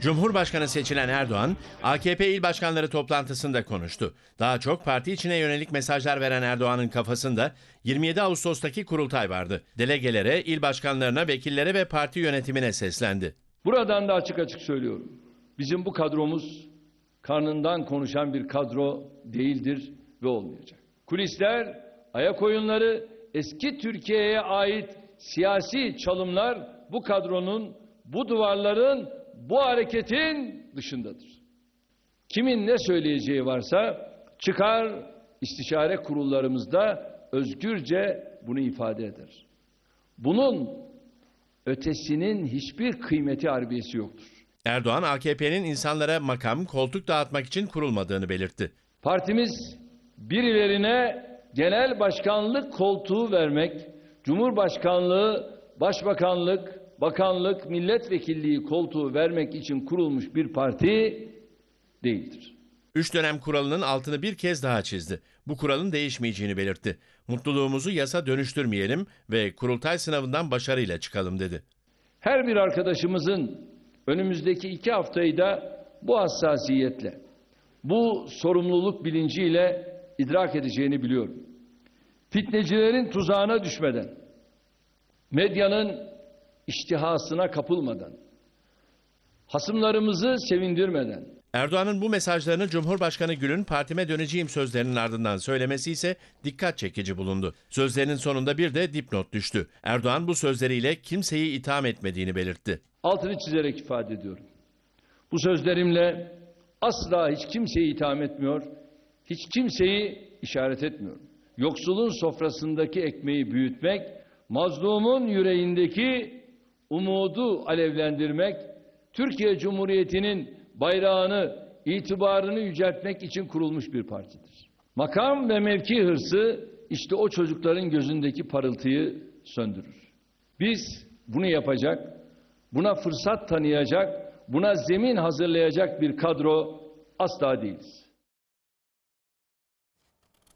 Cumhurbaşkanı seçilen Erdoğan, AKP il başkanları toplantısında konuştu. Daha çok parti içine yönelik mesajlar veren Erdoğan'ın kafasında 27 Ağustos'taki kurultay vardı. Delegelere, il başkanlarına, vekillere ve parti yönetimine seslendi. Buradan da açık açık söylüyorum. Bizim bu kadromuz karnından konuşan bir kadro değildir ve olmayacak. Kulisler, ayak oyunları, eski Türkiye'ye ait siyasi çalımlar bu kadronun, bu duvarların, bu hareketin dışındadır. Kimin ne söyleyeceği varsa çıkar istişare kurullarımızda özgürce bunu ifade eder. Bunun ötesinin hiçbir kıymeti harbiyesi yoktur. Erdoğan, AKP'nin insanlara makam, koltuk dağıtmak için kurulmadığını belirtti. Partimiz birilerine genel başkanlık koltuğu vermek, cumhurbaşkanlığı, başbakanlık, bakanlık, milletvekilliği koltuğu vermek için kurulmuş bir parti değildir. Üç dönem kuralının altını bir kez daha çizdi. Bu kuralın değişmeyeceğini belirtti. Mutluluğumuzu yasa dönüştürmeyelim ve kurultay sınavından başarıyla çıkalım dedi. Her bir arkadaşımızın önümüzdeki iki haftayı da bu hassasiyetle, bu sorumluluk bilinciyle idrak edeceğini biliyorum. Fitnecilerin tuzağına düşmeden, medyanın iştihasına kapılmadan, hasımlarımızı sevindirmeden, Erdoğan'ın bu mesajlarını Cumhurbaşkanı Gül'ün partime döneceğim sözlerinin ardından söylemesi ise dikkat çekici bulundu. Sözlerinin sonunda bir de dipnot düştü. Erdoğan bu sözleriyle kimseyi itham etmediğini belirtti. altını çizerek ifade ediyorum. Bu sözlerimle asla hiç kimseyi itham etmiyor, hiç kimseyi işaret etmiyorum. Yoksulun sofrasındaki ekmeği büyütmek, mazlumun yüreğindeki umudu alevlendirmek, Türkiye Cumhuriyeti'nin bayrağını, itibarını yüceltmek için kurulmuş bir partidir. Makam ve mevki hırsı işte o çocukların gözündeki parıltıyı söndürür. Biz bunu yapacak, buna fırsat tanıyacak, buna zemin hazırlayacak bir kadro asla değiliz.